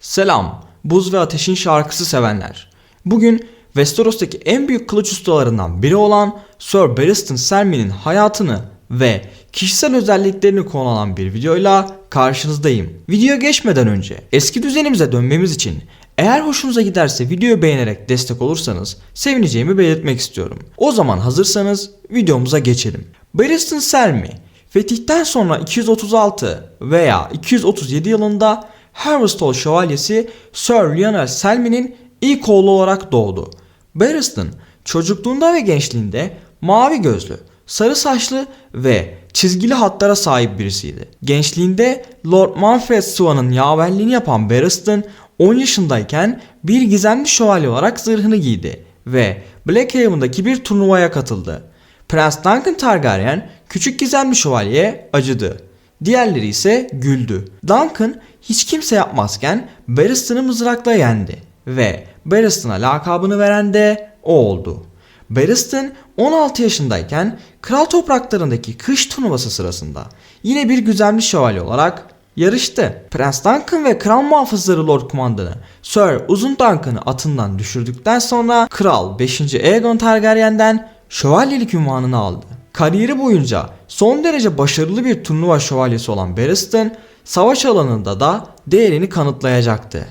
Selam, Buz ve Ateş'in şarkısı sevenler. Bugün Westeros'taki en büyük kılıç ustalarından biri olan Sir Barristan Selmy'nin hayatını ve kişisel özelliklerini konu alan bir videoyla karşınızdayım. Videoya geçmeden önce eski düzenimize dönmemiz için eğer hoşunuza giderse videoyu beğenerek destek olursanız sevineceğimi belirtmek istiyorum. O zaman hazırsanız videomuza geçelim. Barristan Selmy Fetihten sonra 236 veya 237 yılında Harvestall Şövalyesi Sir Lionel Selmy'nin ilk oğlu olarak doğdu. Barristan çocukluğunda ve gençliğinde mavi gözlü, sarı saçlı ve çizgili hatlara sahip birisiydi. Gençliğinde Lord Manfred Swan'ın yaverliğini yapan Barristan 10 yaşındayken bir gizemli şövalye olarak zırhını giydi ve Blackhaven'daki bir turnuvaya katıldı. Prens Duncan Targaryen küçük gizemli şövalyeye acıdı. Diğerleri ise güldü. Duncan hiç kimse yapmazken Barristan'ı mızrakla yendi ve Barristan'a lakabını veren de o oldu. Barristan 16 yaşındayken kral topraklarındaki kış turnuvası sırasında yine bir güzemli şövalye olarak yarıştı. Prens Duncan ve kral muhafızları Lord Kumandanı Sir Uzun Duncan'ı atından düşürdükten sonra kral 5. Aegon Targaryen'den şövalyelik ünvanını aldı. Kariyeri boyunca son derece başarılı bir turnuva şövalyesi olan Barristan, savaş alanında da değerini kanıtlayacaktı.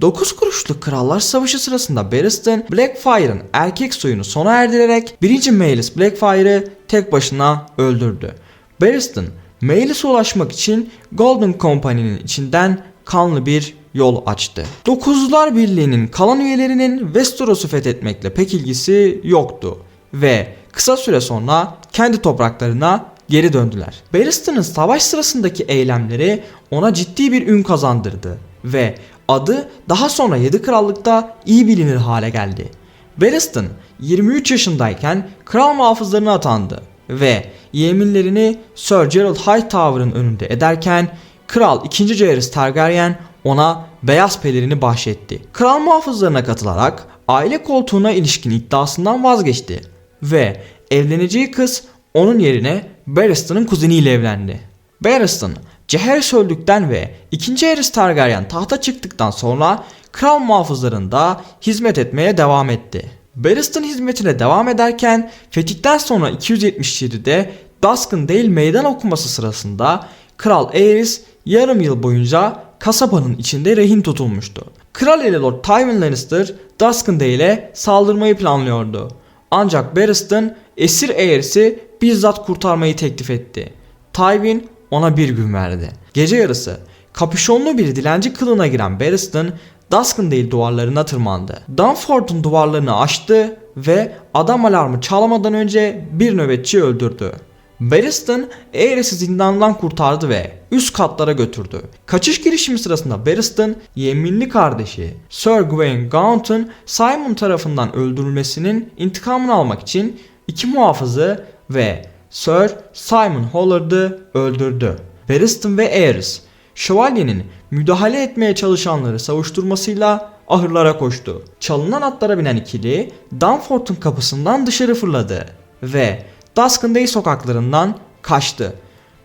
9 kuruşluk Krallar Savaşı sırasında Barristan, Blackfire'ın erkek soyunu sona erdirerek 1. Maelys Blackfire'ı tek başına öldürdü. Barristan, Maelys'e ulaşmak için Golden Company'nin içinden kanlı bir yol açtı. Dokuzlular Birliği'nin kalan üyelerinin Westeros'u fethetmekle pek ilgisi yoktu ve kısa süre sonra kendi topraklarına geri döndüler. Barristan'ın savaş sırasındaki eylemleri ona ciddi bir ün kazandırdı ve adı daha sonra 7 krallıkta iyi bilinir hale geldi. Barristan 23 yaşındayken kral muhafızlarına atandı ve yeminlerini Sir Gerald Hightower'ın önünde ederken Kral 2. Jaehaerys Targaryen ona beyaz pelerini bahşetti. Kral muhafızlarına katılarak aile koltuğuna ilişkin iddiasından vazgeçti ve evleneceği kız onun yerine Barristan'ın kuzeniyle evlendi. Barristan, Jaehaerys öldükten ve 2. Aerys Targaryen tahta çıktıktan sonra kral muhafızlarında hizmet etmeye devam etti. Barristan hizmetine devam ederken fetihten sonra 277'de Duskendale meydan okuması sırasında Kral Aerys yarım yıl boyunca kasabanın içinde rehin tutulmuştu. Kral ile Lord Tywin Lannister Duskendale'e saldırmayı planlıyordu. Ancak Barristan esir Aerys'i bizzat kurtarmayı teklif etti. Tywin ona bir gün verdi. Gece yarısı kapüşonlu bir dilenci kılığına giren Barristan Duskendale duvarlarına tırmandı. Dunford'un duvarlarını aştı ve adam alarmı çalmadan önce bir nöbetçi öldürdü. Barristan Aerys'i zindandan kurtardı ve üst katlara götürdü. Kaçış girişimi sırasında Barristan yeminli kardeşi Sir Gawain Gaunt'un Simon tarafından öldürülmesinin intikamını almak için iki muhafızı ve Sir Simon Hollard'ı öldürdü. Barristan ve Aerys şövalyenin müdahale etmeye çalışanları savuşturmasıyla ahırlara koştu. Çalınan atlara binen ikili Dunford'un kapısından dışarı fırladı ve Duskendale sokaklarından kaçtı.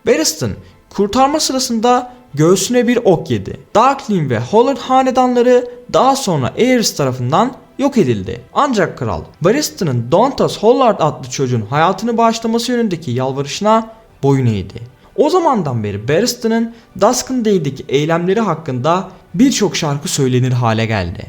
Barristan kurtarma sırasında göğsüne bir ok yedi. Darkling ve Hollard hanedanları daha sonra Aerys tarafından yok edildi. Ancak kral Barristan'ın Dontas Hollard adlı çocuğun hayatını bağışlaması yönündeki yalvarışına boyun eğdi. O zamandan beri Barristan'ın Duskendale'deki eylemleri hakkında birçok şarkı söylenir hale geldi.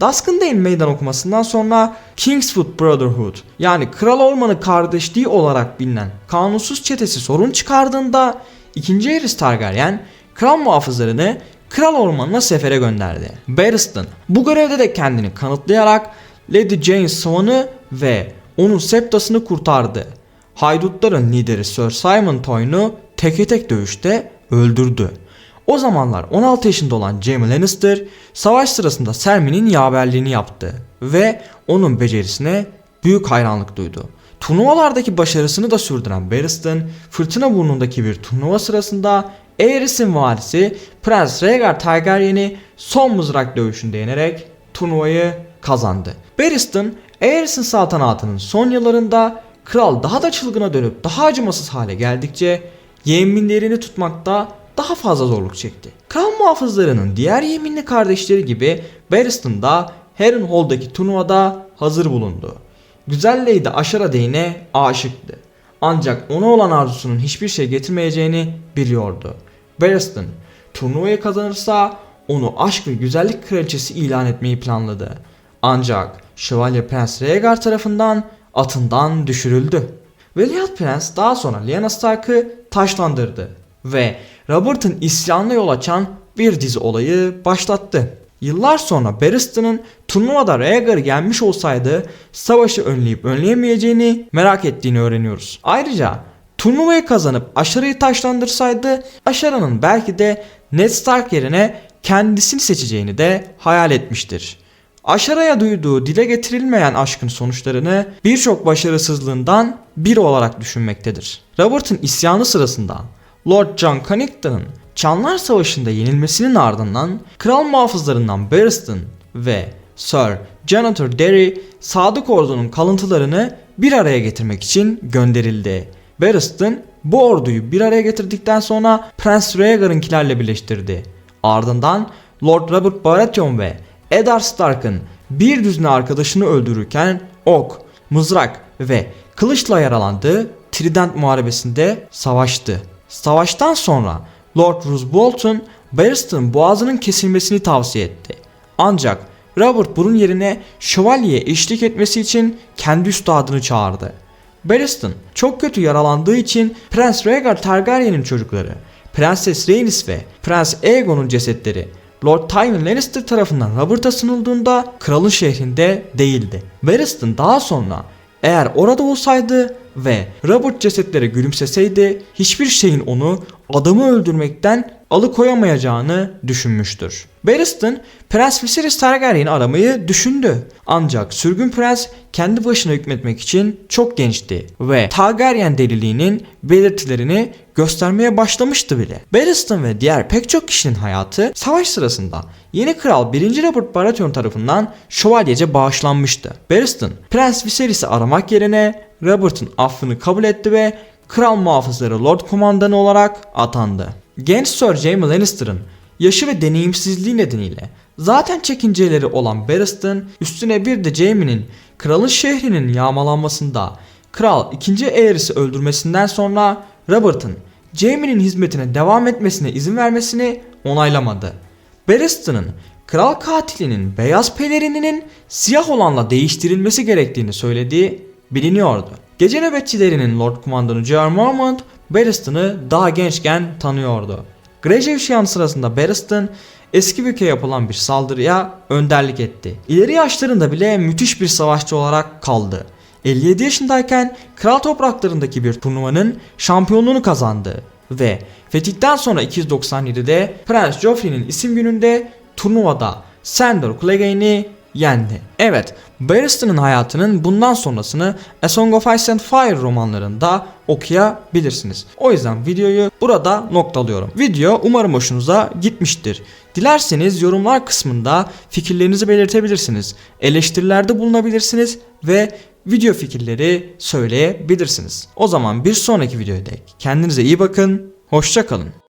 Duskendale meydan okumasından sonra Kingswood Brotherhood yani Kral Ormanı kardeşliği olarak bilinen kanunsuz çetesi sorun çıkardığında 2. Aerys Targaryen kral muhafızlarını Kral Ormanı'na sefere gönderdi. Barristan bu görevde de kendini kanıtlayarak Lady Jane Swan'ı ve onun septasını kurtardı. Haydutların lideri Sir Simon Toyne'u teke tek dövüşte öldürdü. O zamanlar 16 yaşında olan Jaime Lannister savaş sırasında Sermy'nin yaverliğini yaptı ve onun becerisine büyük hayranlık duydu. Turnuvalardaki başarısını da sürdüren Barristan, Fırtına Burnu'ndaki bir turnuva sırasında Aerys'in valisi Prens Rhaegar Targaryen'i son mızrak dövüşünde yenerek turnuvayı kazandı. Barristan, Aerys'in saltanatının son yıllarında kral daha da çılgına dönüp daha acımasız hale geldikçe yeminlerini tutmakta daha fazla zorluk çekti. Kral muhafızlarının diğer yeminli kardeşleri gibi Barristan da Heron Hall'daki turnuvada hazır bulundu. Güzel Lady Aşara Deyne aşıktı. Ancak ona olan arzusunun hiçbir şey getirmeyeceğini biliyordu. Barristan turnuvayı kazanırsa onu aşk ve güzellik kraliçesi ilan etmeyi planladı. Ancak Şövalye Prens Rhaegar tarafından atından düşürüldü. Veliaht Prens daha sonra Lyanna Stark'ı taşlandırdı ve Robert'ın isyanına yol açan bir dizi olayı başlattı. Yıllar sonra Barristan'ın turnuvada Rhaegar'ı yenmiş olsaydı savaşı önleyip önleyemeyeceğini merak ettiğini öğreniyoruz. Ayrıca turnuvayı kazanıp Aşara'yı taşlandırsaydı Aşara'nın belki de Ned Stark yerine kendisini seçeceğini de hayal etmiştir. Aşara'ya duyduğu dile getirilmeyen aşkın sonuçlarını birçok başarısızlığından biri olarak düşünmektedir. Robert'ın isyanı sırasında Lord John Connington'ın Çanlar Savaşı'nda yenilmesinin ardından kral muhafızlarından Barristan ve Sir Jonathan Derry Sadık Ordu'nun kalıntılarını bir araya getirmek için gönderildi. Barristan bu orduyu bir araya getirdikten sonra Prens Rhaegar'ınkilerle birleştirdi. Ardından Lord Robert Baratheon ve Eddard Stark'ın bir düzine arkadaşını öldürürken ok, mızrak ve kılıçla yaralandığı Trident Muharebesi'nde savaştı. Savaştan sonra Lord Roose Bolton Barristan'ın boğazının kesilmesini tavsiye etti. Ancak Robert bunun yerine şövalyeye eşlik etmesi için kendi üstadını çağırdı. Barristan çok kötü yaralandığı için Prens Rhaegar Targaryen'in çocukları Prenses Rhaenys ve Prens Aegon'un cesetleri Lord Tywin Lannister tarafından Robert'a sunulduğunda kralın şehrinde değildi. Barristan daha sonra eğer orada olsaydı ve Robert cesetlere gülümseseydi hiçbir şeyin onu adamı öldürmekten alıkoyamayacağını düşünmüştür. Barristan Prens Viserys Targaryen'i aramayı düşündü. Ancak sürgün prens kendi başına hükmetmek için çok gençti ve Targaryen deliliğinin belirtilerini göstermeye başlamıştı bile. Barristan ve diğer pek çok kişinin hayatı savaş sırasında yeni kral 1. Robert Baratheon tarafından şövalyece bağışlanmıştı. Barristan Prens Viserys'i aramak yerine Robert'ın affını kabul etti ve kral muhafızları Lord Komandanı olarak atandı. Genç Sir Jaime Lannister'ın yaşı ve deneyimsizliği nedeniyle zaten çekinceleri olan Barristan üstüne bir de Jaime'nin kralın şehrinin yağmalanmasında kral 2. Aerys'i öldürmesinden sonra Robert'ın Jaime'nin hizmetine devam etmesine izin vermesini onaylamadı. Barristan'ın kral katilinin beyaz pelerininin siyah olanla değiştirilmesi gerektiğini söylediği biliniyordu. Gece nöbetçilerinin Lord Kumandanı J.R. Mormont Barristan'ı daha gençken tanıyordu. Greyjoy isyanı sırasında Barristan eski büke yapılan bir saldırıya önderlik etti. İleri yaşlarında bile müthiş bir savaşçı olarak kaldı. 57 yaşındayken kral topraklarındaki bir turnuvanın şampiyonluğunu kazandı ve fetihten sonra 297'de Prens Joffrey'nin isim gününde turnuvada Sandor Clegane'i yendi. Evet, Barristan'ın hayatının bundan sonrasını A Song of Ice and Fire romanlarında okuyabilirsiniz. O yüzden videoyu burada noktalıyorum. Video umarım hoşunuza gitmiştir. Dilerseniz yorumlar kısmında fikirlerinizi belirtebilirsiniz. Eleştirilerde bulunabilirsiniz ve video fikirleri söyleyebilirsiniz. O zaman bir sonraki videoda kendinize iyi bakın. Hoşçakalın.